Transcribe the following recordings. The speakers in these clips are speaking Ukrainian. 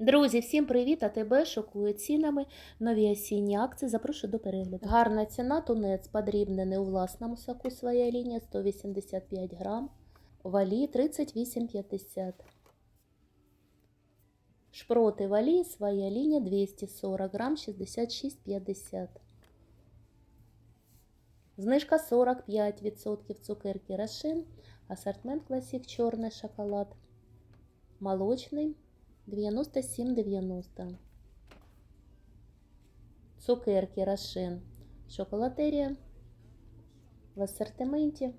Друзі, всім привіт! А тебе шокує цінами нові осінні акції. Запрошую до перегляду. Гарна ціна, тунець подрібнений у власному соку своя лінія 185 грам, валі 38,50. Шпроти валі своя лінія 240 грам 66,50. Знижка 45% цукерки Рошен, асортимент класік чорний шоколад, молочний 97,90. Цукерки Рошен. Шоколатерія в асортименті.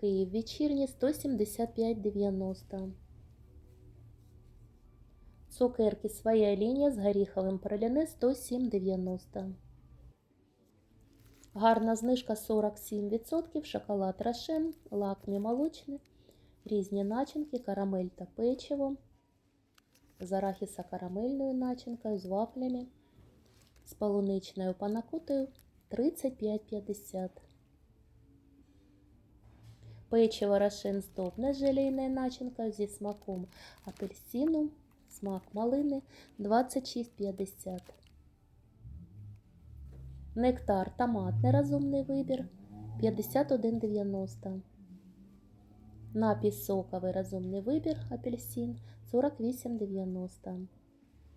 Київ вечірні 175,90. Цукерки своя лінія з горіховим проліне 107,90. Гарна знижка 47%. Шоколад Рошен, лакмі молочний, різні начинки, карамель та печиво з арахісо-карамельною начинкою, з вафлями, з полуничною панакотою 35,50. Печиво Рошен здобне з желейною начинкою зі смаком апельсину, смак малини 26,50. Нектар томатний розумний вибір 51,90. Напій соковий розумний вибір апельсин 48,90.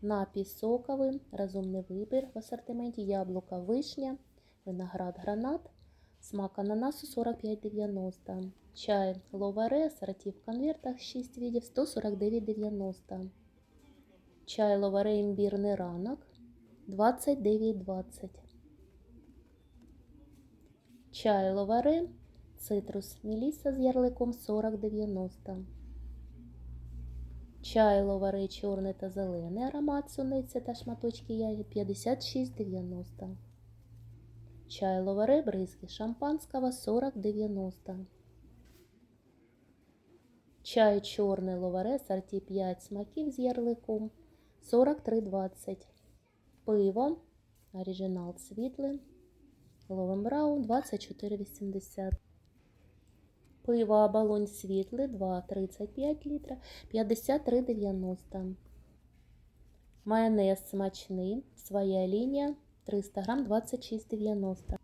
Напій соковий розумний вибір в асортименті яблука вишня, виноград гранат, смак ананасу 45,90. Чай ловаре, ассорті в конвертах 6 видів 149,90. Чай ловаре імбірний ранок 29,20. Чай ловаре Цитрус Меліса з ярликом 40,90. Чай ловари чорний та зелений аромат суниці та шматочки ягід 56,90. Чай ловари бризки шампанського 40,90. Чай чорний ловаре сорті 5 смаків з ярликом 43,20. Пиво оригінал світлий. Ловенбраун 24,80. Пиво оболонь світле 2,35 літра 53,90. Майонез смачний. Своя лінія 300 грам 26,90.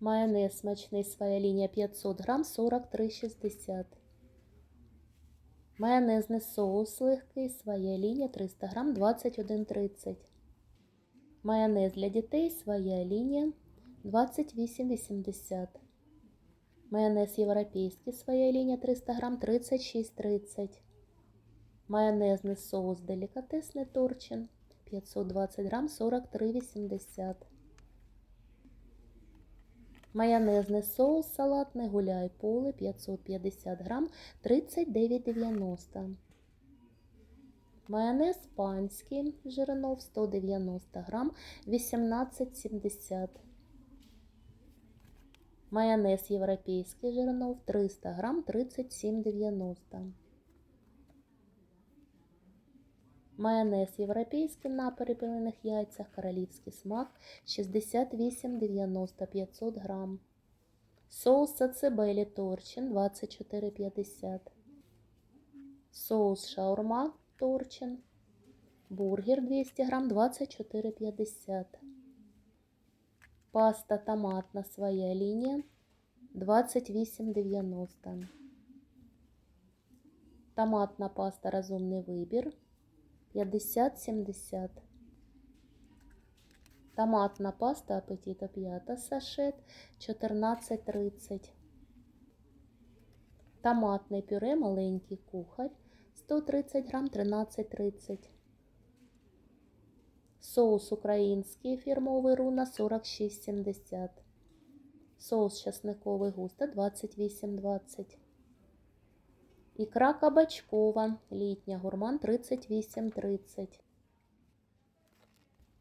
Майонез смачний. Своя лінія 500 грам 43,60. Майонезний соус легкий. Своя лінія 300 грам 21,30. Майонез для дітей. Своя лінія 28,80. Майонез європейський, своя лінія 300 грам 36,30. Майонезний соус делікатесний Торчин 520 грам 43,80. Майонезний соус салатний гуляй поле 550 грам 39,90. Майонез панський жирнов 190 грам 18,70. Майонез європейський жирнов 300 грам 37,90. Майонез європейський на перепілених яйцях королівський смак 68,90 500 грам. Соус сацебелі торчин 24,50. Соус шаурма торчин. Бургер 200 грам 24,50. Паста томатна своя лінія 28,90. Томатна паста розумний вибір 50,70. Томатна паста апетита 5 сашет 14,30. Томатне пюре маленький кухар 130 грам 13,30. Соус український фірмовий руна 46,70. Соус часниковий густа 28,20. Ікра кабачкова літня гурман 38,30.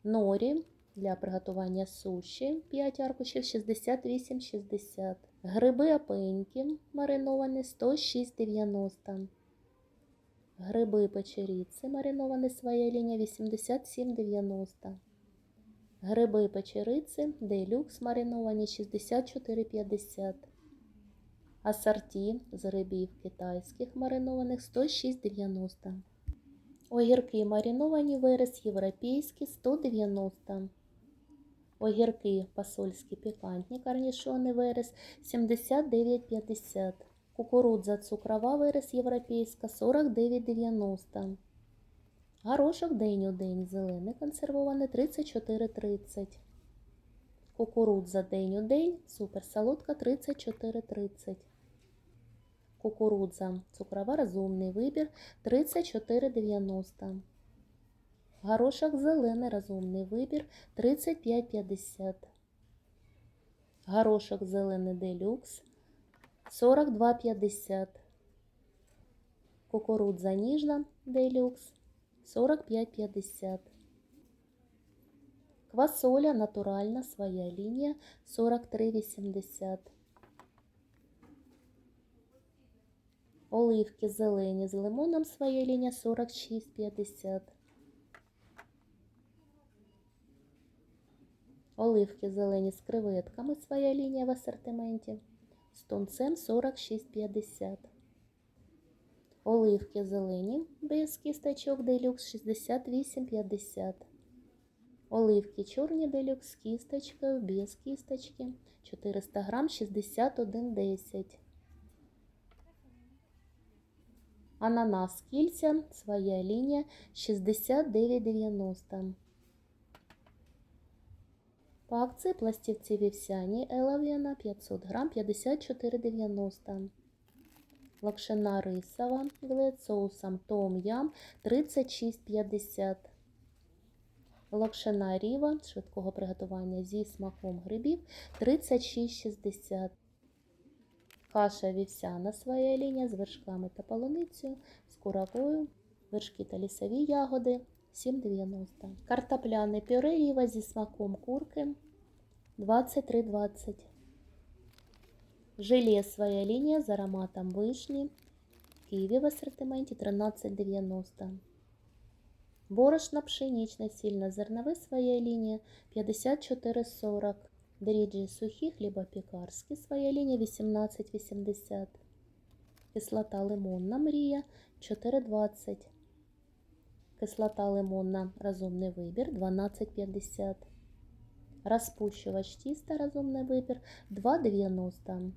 Норі для приготування суші 5 аркушів 68,60. Гриби опеньки мариновані 106,90. Гриби печеріці мариновані своя лінія 87,90. Гриби печериці делюкс мариновані 64,50. Асорті з грибів китайських маринованих 106,90. Огірки мариновані вираз європейські 190. Огірки посольські пікантні корнішони вираз 79,50. Кукурудза цукрова вираз європейська 49,90. Горошок день у день зелений консервований 34,30. Кукурудза день у день суперсолодка 34,30. Кукурудза цукрова розумний вибір 34,90. Горошок зелений розумний вибір 35,50. Горошок зелений делюкс 42,50. Кукурудза ніжна делюкс 45,50. Квасоля натуральна своя лінія 43,80. Оливки зелені з лимоном своя лінія 46,50. Оливки зелені з креветками своя лінія в асортименті. З тунцем 46,50. Оливки зелені без кісточок делюкс 68,50. Оливки чорні делюкс з кісточкою без кісточки 400 грам 61,10. Ананас кільця, своя лінія 69,90. По акції пластівці вівсяні Елавіна 500 грам 54,90. Лакшина рисова глед соусом том ям 36,50. Лакшина ріва швидкого приготування зі смаком грибів 36,60. Каша вівсяна своя лінія з вершками та полуницею, з куравою, вершки та лісові ягоди 7,90. Картопляне пюре ріва зі смаком курки 23,20. Желе своя лінія з ароматом вишні. Києві в асортименті 13,90. Борошно пшеничне, цільнозернове своя лінія 54,40. Дріджі сухі, хлібопікарські, своя лінія 18,80. Кислота лимонна мрія 4,20. Кислота лимонна розумний вибір 12,50. Розпущувач тіста розумний вибір 2,90.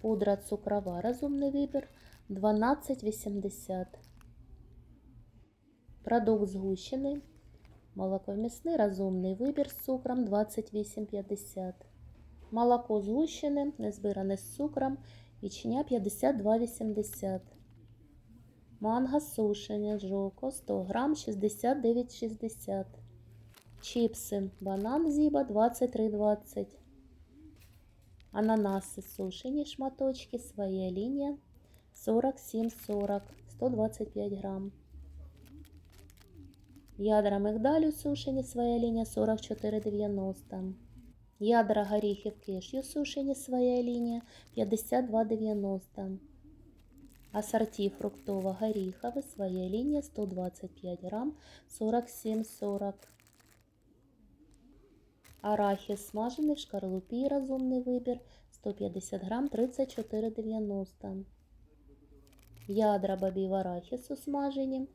Пудра цукрова розумний вибір 12,80. Продукт згущений. Молоковмісний розумний вибір з цукром 28,50. Молоко згущене, незбиране з цукром, ячня 52,80. Манго сушене, жоко 100 грам 69,60. Чіпси, банан зіба 23,20. Ананаси сушені шматочки, своя лінія 47,40, 125 грам. Ядра мигдалю сушені, своя лінія 44,90. Ядра горіхів кешю сушені, своя лінія 52,90. Ассорті фруктово-горіхове, своя лінія 125 грам 47,40. Арахіс смажений в шкарлупі, розумний вибір 150 грам 34,90. Ядра бобів арахісу смажені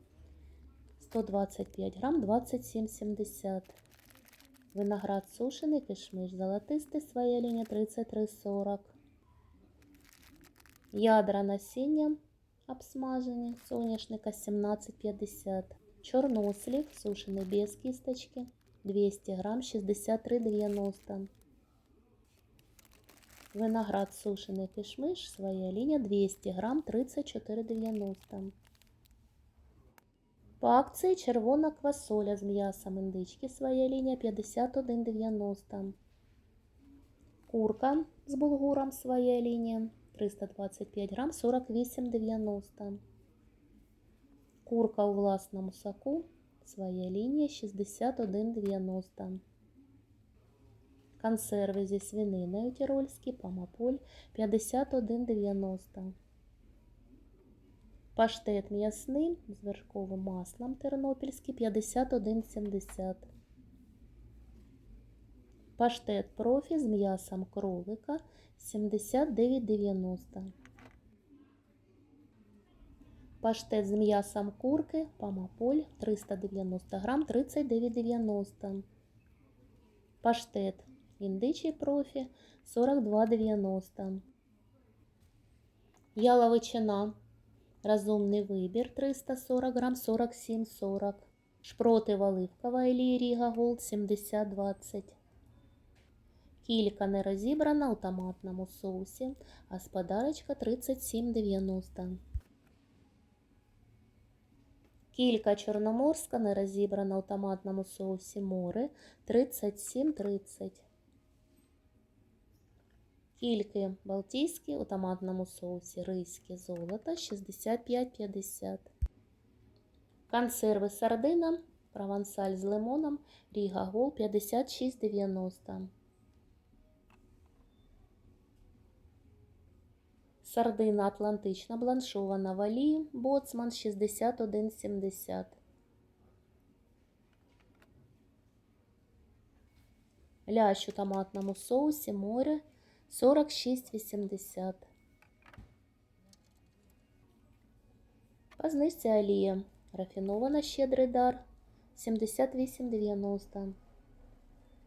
125 грам 27,70. Виноград сушений, кишмиш золотистий, своя лінія 33,40. Ядра насіння обсмажені, соняшника 17,50. Чорнослів сушений без кісточки 200 грам 63,90. Виноград сушений кишмиш, своя лінія 200 грам 34,90. По акції червона квасоля з м'ясом індички, своя лінія 51,90. Курка з булгуром, своя лінія 325 грам 48,90. Курка у власному соку, своя лінія 61,90. Консерви зі свининою тірольські, помаполь 51,90. Паштет м'ясний з вершковим маслом тернопільський 51,70. Паштет профі з м'ясом кролика 79,90. Паштет з м'ясом курки, памаполь 390 грам, 39,90. Паштет індичий профі 42,90. Яловичина. Розумний вибір 340 грам, 47,40. Шпроти оливкова Елі Ріга Голд 70,20. Кілька не розібрана у томатному соусі, а з подарочка 37,90. Кілька чорноморська не розібрана у томатному соусі море 37,30. Кільки балтійські у томатному соусі ризькі золото 65,50. Консерви сардина провансаль з лимоном Ріга Гол 56,90. Сардина атлантична бланшована в олії Боцман 61,70. Лящ у томатному соусі море 46,80. По олія рафінована щедрий дар 78,90.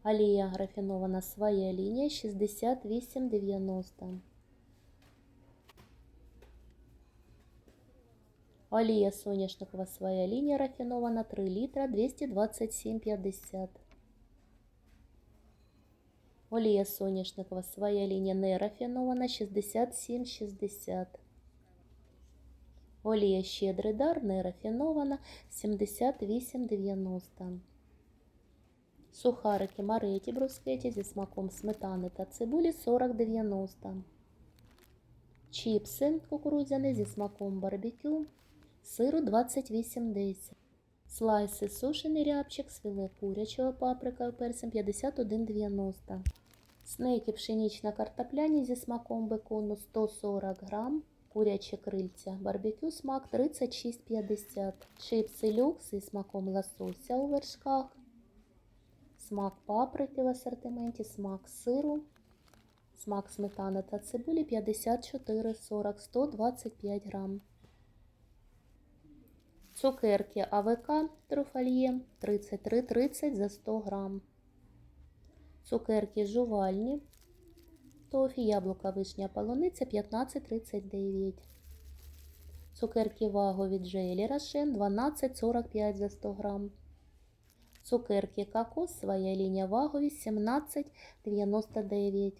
Олія рафінована своя лінія 68,90. Олія соняшникова своя лінія рафінована 3 літра 227,50. Олія соняшникова своя лінія не рафінована 67,60. Олія щедрий дар не рафінована 78,90. Сухарики Мареті брускеті зі смаком сметани та цибулі 40,90. Чіпси кукурудзяні зі смаком барбекю сиру 28,10. Слайси сушений рябчик з філе курячого паприка перцем 51,90. Снеки пшенічна картопляні зі смаком бекону 140 грам. Курячі крильця барбекю смак 36,50. Чипси люкс зі смаком лосося у вершках. Смак паприки в асортименті, смак сиру. Смак сметани та цибулі 54,40 125 грам. Цукерки АВК труфальє 33,30 за 100 грам. Цукерки жувальні. Тофі, яблука, вишня, полуниця 15,39. Цукерки вагові джелі Рошен 12,45 за 100 грам. Цукерки кокос, своя лінія вагові 17,99.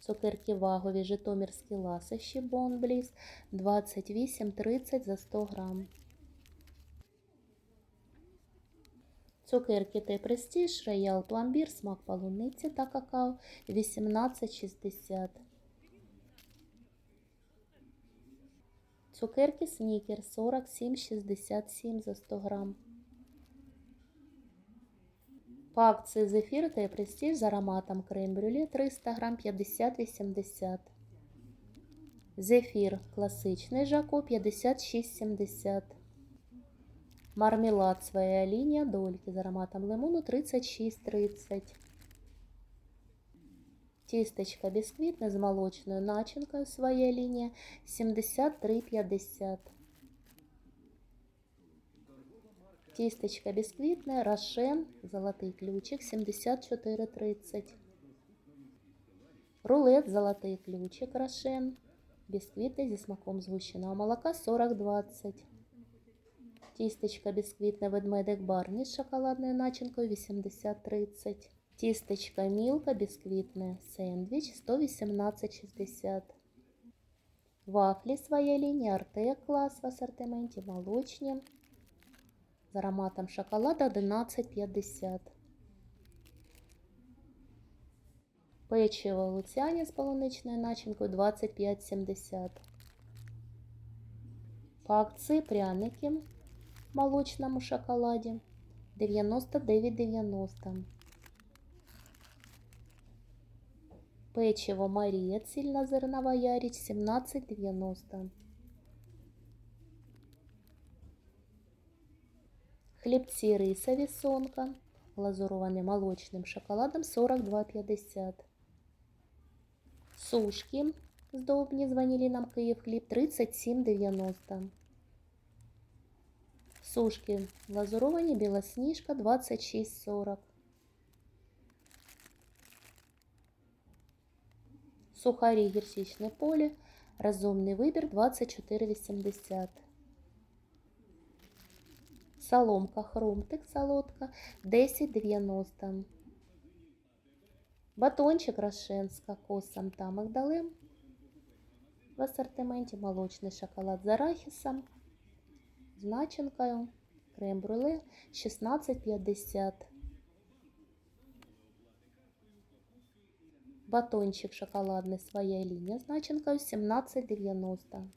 Цукерки вагові житомирські ласощі Бонбліс 28,30 за 100 грам. Цукерки Т Престіж, Роял Пломбір, смак полуниці та какао 18,60. Цукерки Снікер 47,67 за 100 грам. По акції зефір Т Престіж з ароматом крем-брюле 300 грам 50,80. Зефір класичний Жако 56,70. Мармелад своя лінія дольки з ароматом лимону 36,30. Тістечка бісквітне з молочною начинкою своя лінія 73,50. Тістечка бісквітне Рошен, золотий ключик 74,30. Рулет, золотий ключик Рошен. Бісквіти зі смаком згущеного молока 40,20. Тістечка бісквітне ведмедик Барні з шоколадною начинкою 80-30. Тістечка Мілка бісквітне сендвіч 118,60. Вафлі своя лінія Артек клас в асортименті молочні. З ароматом шоколада 11,50. Печиво Луціані з полуничною начинкою 25,70. По акції пряники молочному шоколаді 99,90. Печиво Марія цільнозернова яріч 17,90. Хлібці рисові сонка, глазуровані молочним шоколадом 42,50. Сушки здобні з ваніліном Київ хліб 37,90. Сушки глазуровані, білосніжка 26,40. Сухарі гірчичне поле. Разумний вибір 24,80. Соломка хрумтик солодка 10,90. Батончик Рошен з кокосом та мигдалем. В асортименті молочний шоколад з арахісом, З начинкою, крем-брюле 16,50. Батончик шоколадний своя лінія з начинкою 17,90.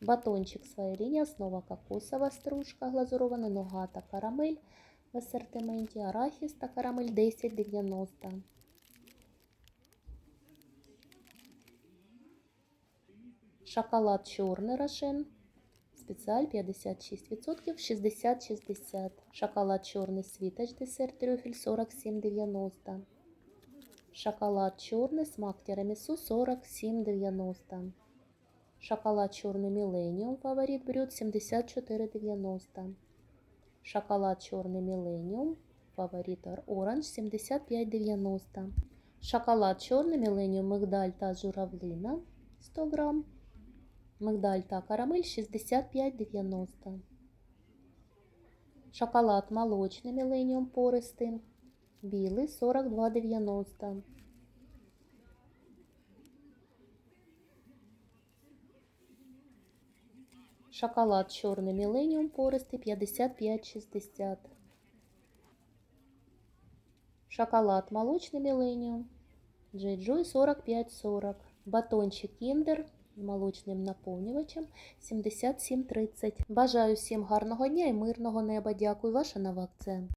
Батончик своя лінія, основа кокосова стружка, глазурована нога та карамель в асортименті, арахіс та карамель 10,90. Шоколад чорний рошен. Спеціаль 56%, 60-60. Шоколад чорний світоч, десерт трюфель 47,90. Шоколад чорний, смак тирамісу 47,90. Шоколад чорний Міленіум, фаворит брют 74,90. Шоколад чорний Міленіум, фаворит Оранж 75,90. Шоколад чорний Міленіум, мигдаль та журавлина 100 грам. Мигдаль та карамель 65,90. Шоколад молочний Міленіум пористий. Білий 42,90. Шоколад чорний Міленіум пористий 55,60. Шоколад молочний Міленіум. Джей-Джой 45,40. Батончик Кіндер з Молочним наповнювачем 77,30. Бажаю всім гарного дня і мирного неба. Дякую, ваша нова акцент.